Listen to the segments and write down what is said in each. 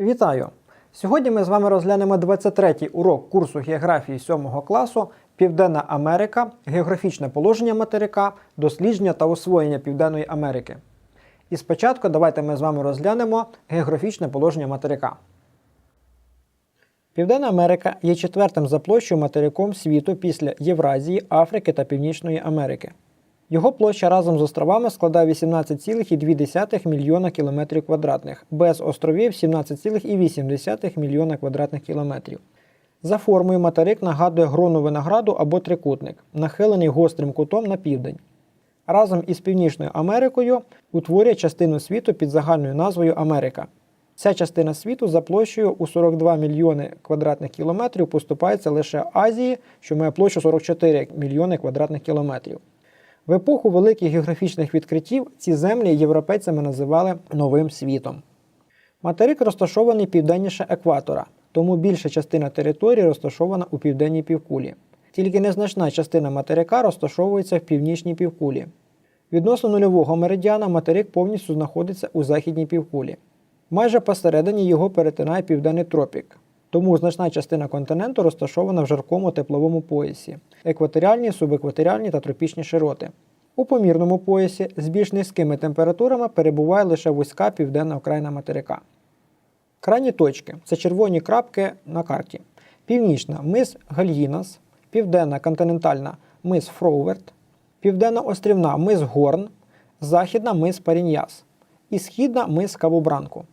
Вітаю! Сьогодні ми з вами розглянемо 23-й урок курсу географії 7 класу Південна Америка, географічне положення материка, дослідження та освоєння Південної Америки. І спочатку давайте ми з вами розглянемо географічне положення материка. Південна Америка є четвертим за площею материком світу після Євразії, Африки та Північної Америки. Його площа разом з островами складає 18,2 мільйона кілометрів квадратних, без островів 17,8 мільйона квадратних кілометрів. За формою материк нагадує грону винограду або трикутник, нахилений гострим кутом на південь. Разом із Північною Америкою утворює частину світу під загальною назвою Америка. Ця частина світу за площею у 42 мільйони квадратних кілометрів поступається лише Азії, що має площу 44 мільйони квадратних кілометрів. В епоху великих географічних відкриттів ці землі європейцями називали Новим світом. Материк розташований південніше екватора, тому більша частина території розташована у південній півкулі. Тільки незначна частина материка розташовується в північній півкулі. Відносно нульового меридіана материк повністю знаходиться у західній півкулі. Майже посередині його перетинає південний тропік, тому значна частина континенту розташована в жаркому тепловому поясі, екваторіальні, субекваторіальні та тропічні широти. У помірному поясі з більш низькими температурами перебуває лише вузька південна окраїна материка. Крайні точки це червоні крапки на карті. Північна мис Гальїнас, південна континентальна мис Фроуверт, південна острівна мис Горн, західна мис Паріньяс і східна мис Кабубранку.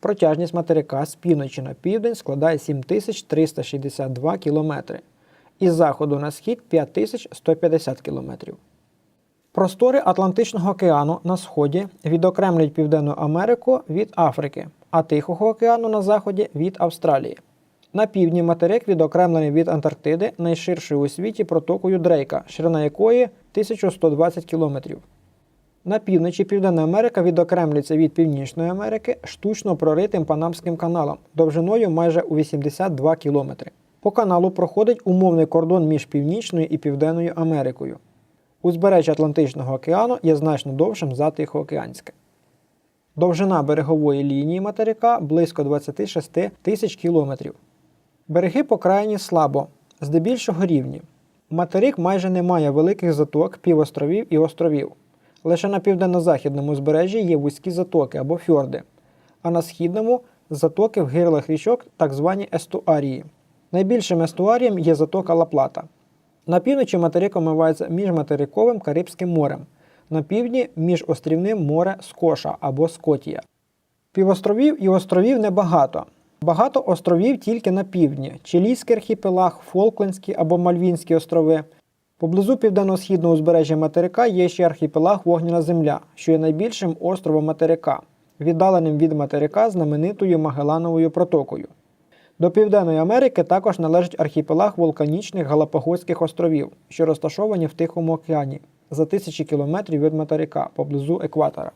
Протяжність материка з півночі на південь складає 7362 км, із заходу на схід 5150 км. Простори Атлантичного океану на сході відокремлюють Південну Америку від Африки, а Тихого океану на заході від Австралії. На півдні материк відокремлений від Антарктиди найширшою у світі протокою Дрейка, ширина якої 1120 км. На півночі Південна Америка відокремлюється від Північної Америки штучно проритим Панамським каналом довжиною майже у 82 км. По каналу проходить умовний кордон між Північною і Південною Америкою. Узбережжя Атлантичного океану є значно довшим за Тихоокеанське. Довжина берегової лінії материка близько 26 тисяч кілометрів. Береги покраєні слабо, здебільшого рівні. Материк майже не має великих заток, півостровів і островів. Лише на південно-західному узбережжі є вузькі затоки або фьорди, а на східному затоки в гирлах річок, так звані естуарії. Найбільшим естуарієм є затока Ла-Плата. На півночі материк омивається міжматериковим Карибським морем, на півдні міжострівним море Скоша або Скотія. Півостровів і островів небагато. Багато островів тільки на півдні: Чилійський архіпелаг, Фолклендські або Мальвінські острови. Поблизу південно-східного узбережжя материка є ще архіпелаг Вогняна Земля, що є найбільшим островом материка, віддаленим від материка знаменитою Магелановою протокою. До Південної Америки також належить архіпелаг вулканічних Галапагоських островів, що розташовані в Тихому океані за тисячі кілометрів від материка поблизу екватора.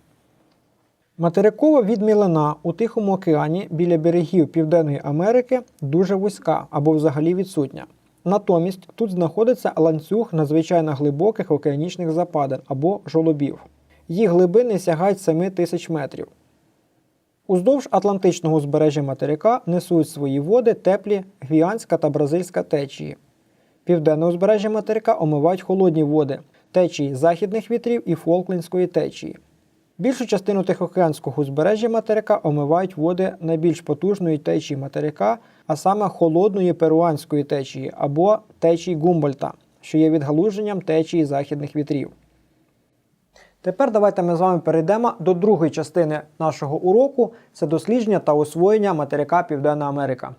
Материкова відмілина у Тихому океані біля берегів Південної Америки дуже вузька або взагалі відсутня. Натомість тут знаходиться ланцюг надзвичайно глибоких океанічних западин або жолобів. Їх глибини сягають 7 тисяч метрів. Уздовж Атлантичного узбережжя материка несуть свої води теплі гвіанська та бразильська течії. Південне узбережжя материка омивають холодні води течії західних вітрів і Фолклендської течії. Більшу частину Тихоокеанського узбережжя материка омивають води найбільш потужної течії материка, а саме холодної перуанської течії або течії Гумбольта, що є відгалуженням течії західних вітрів. Тепер давайте ми з вами перейдемо до другої частини нашого уроку це дослідження та освоєння материка Південна Америка.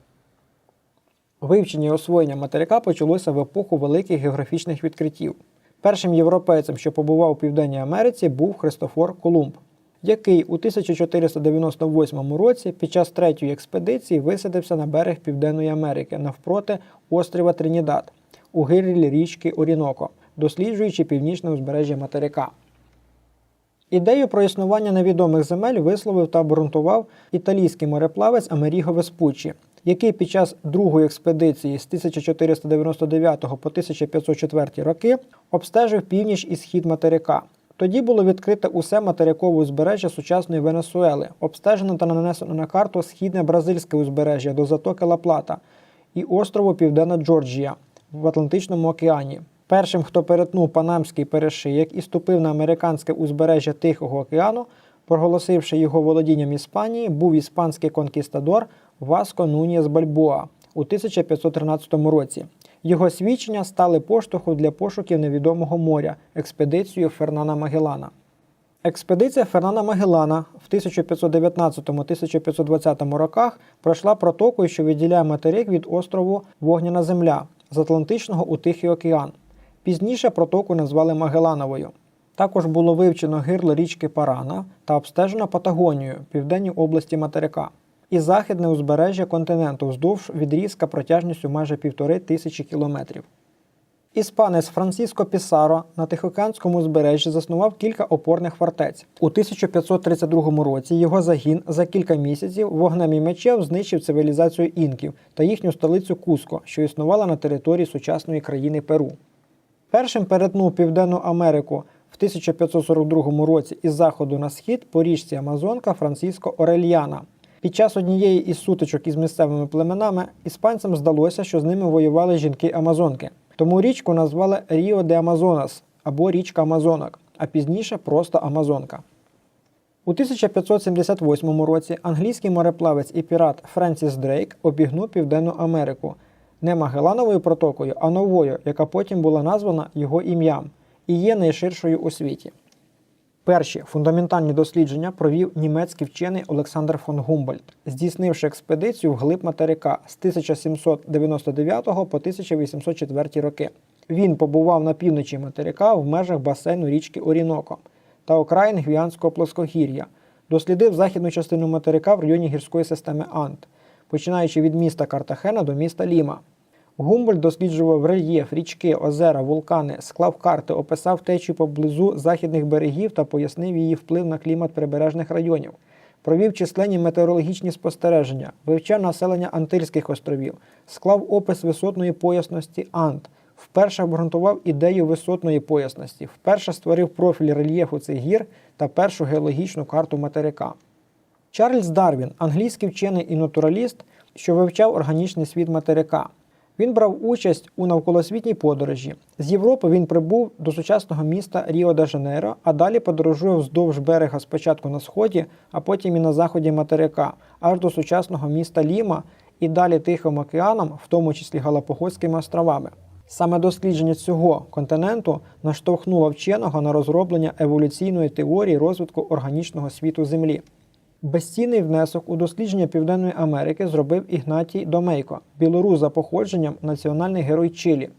Вивчення і освоєння материка почалося в епоху великих географічних відкриттів. Першим європейцем, що побував у Південній Америці, був Христофор Колумб, який у 1498 році під час третьої експедиції висадився на берег Південної Америки навпроти острова Тринідад у гирлі річки Оріноко, досліджуючи північне узбережжя материка. Ідею про існування невідомих земель висловив та обґрунтував італійський мореплавець Амеріго Веспуччі, який під час другої експедиції з 1499 по 1504 роки обстежив північ і схід материка, Тоді було відкрите усе материкове узбережжя сучасної Венесуели, обстежено та нанесено на карту східне бразильське узбережжя до затоки Ла-Плата і острову Південна Джорджія в Атлантичному океані. Першим, хто перетнув Панамський перешиєк і ступив на американське узбережжя Тихого океану, проголосивши його володінням Іспанії, був іспанський конкістадор Васко Нунієс Бальбоа у 1513 році. Його свідчення стали поштовхом для пошуків невідомого моря експедицією Фернана Магеллана. Експедиція Фернана Магеллана в 1519-1520 роках пройшла протокою, що відділяє материк від острову Вогняна Земля з Атлантичного у Тихий океан. Пізніше протоку назвали Магеллановою. Також було вивчено гирло річки Парана та обстежено Патагонію, південній області материка, і західне узбережжя континенту вздовж відрізка протяжністю майже півтори тисячі кілометрів. Іспанець Франциско Пісаро на Тихоокеанському узбережжі заснував кілька опорних фортець. У 1532 році його загін за кілька місяців вогнем і мечем знищив цивілізацію інків та їхню столицю Куско, що існувала на території сучасної країни Перу. Першим перетнув Південну Америку в 1542 році із заходу на схід по річці Амазонка Франциско Орельяна. Під час однієї із сутичок із місцевими племенами іспанцям здалося, що з ними воювали жінки Амазонки. Тому річку назвали Ріо де Амазонас або річка Амазонок, а пізніше просто Амазонка. У 1578 році англійський мореплавець і пірат Френсіс Дрейк обігнув Південну Америку не Магеллановою протокою, а новою, яка потім була названа його ім'ям і є найширшою у світі. Перші фундаментальні дослідження провів німецький вчений Олександр фон Гумбольдт, здійснивши експедицію вглиб материка з 1799 по 1804 роки. Він побував на півночі материка в межах басейну річки Оріноко та окраїн Гвіанського плоскогір'я, дослідив західну частину материка в районі гірської системи Ант, починаючи від міста Картахена до міста Ліма. Гумбольдт досліджував рельєф, річки, озера, вулкани, склав карти, описав течію поблизу західних берегів та пояснив її вплив на клімат прибережних районів. Провів численні метеорологічні спостереження, вивчав населення Антильських островів, склав опис висотної поясності Ант, вперше обґрунтував ідею висотної поясності, вперше створив профіль рельєфу цих гір та першу геологічну карту материка. Чарльз Дарвін, англійський вчений і натураліст, що вивчав органічний світ материка. Він брав участь у навколосвітній подорожі. З Європи він прибув до сучасного міста Ріо де Жанейро, а далі подорожує вздовж берега спочатку на сході, а потім і на заході материка, аж до сучасного міста Ліма і далі Тихим океаном, в тому числі Галапагоськими островами. Саме дослідження цього континенту наштовхнуло вченого на розроблення еволюційної теорії розвитку органічного світу Землі. Безцінний внесок у дослідження Південної Америки зробив Ігнатій Домейко, білорус за походженням, національний герой Чилі.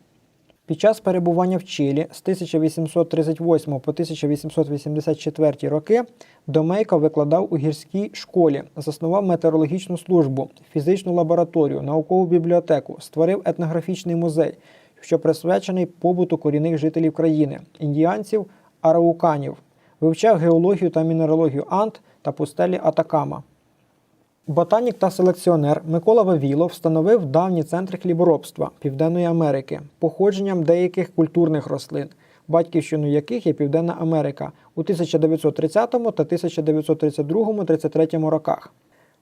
Під час перебування в Чилі з 1838 по 1884 роки Домейко викладав у гірській школі, заснував метеорологічну службу, фізичну лабораторію, наукову бібліотеку, створив етнографічний музей, що присвячений побуту корінних жителів країни, індіанців, арауканів, вивчав геологію та мінералогію Ант та пустелі Атакама. Ботанік та селекціонер Микола Вавілов встановив давні центри хліборобства Південної Америки, походженням деяких культурних рослин, батьківщиною яких є Південна Америка у 1930 та 1932-33 роках.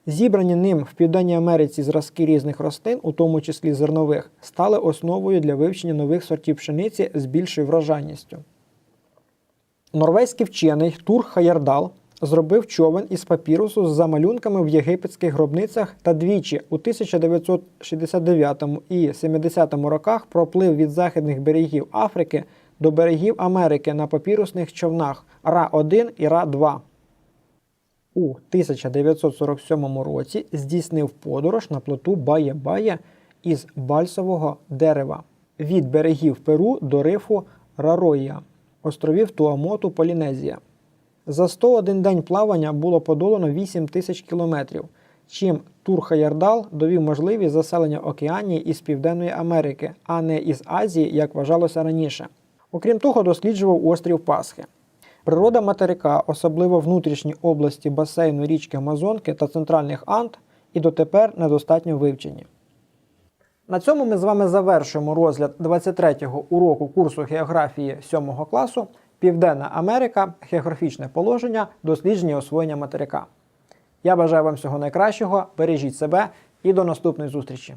Зібрані ним в Південній Америці зразки різних рослин, у тому числі зернових, стали основою для вивчення нових сортів пшениці з більшою врожайністю. Норвезький вчений Тур Хаярдал зробив човен із папірусу з замалюнками в єгипетських гробницях та двічі у 1969 і 70 роках проплив від західних берегів Африки до берегів Америки на папірусних човнах Ра-1 і Ра-2. У 1947 році здійснив подорож на плоту Бає-Бає із бальсового дерева від берегів Перу до рифу Рароя, островів Туамоту, Полінезія. За 101 день плавання було подолано 8 тисяч кілометрів, чим Тур Хаярдал довів можливість заселення Океанії із Південної Америки, а не із Азії, як вважалося раніше. Окрім того, досліджував острів Пасхи. Природа материка, особливо внутрішні області басейну річки Амазонки та центральних Анд, і дотепер недостатньо вивчені. На цьому ми з вами завершуємо розгляд 23-го уроку курсу географії 7 класу. Південна Америка, географічне положення, дослідження освоєння материка. Я бажаю вам всього найкращого, бережіть себе і до наступної зустрічі!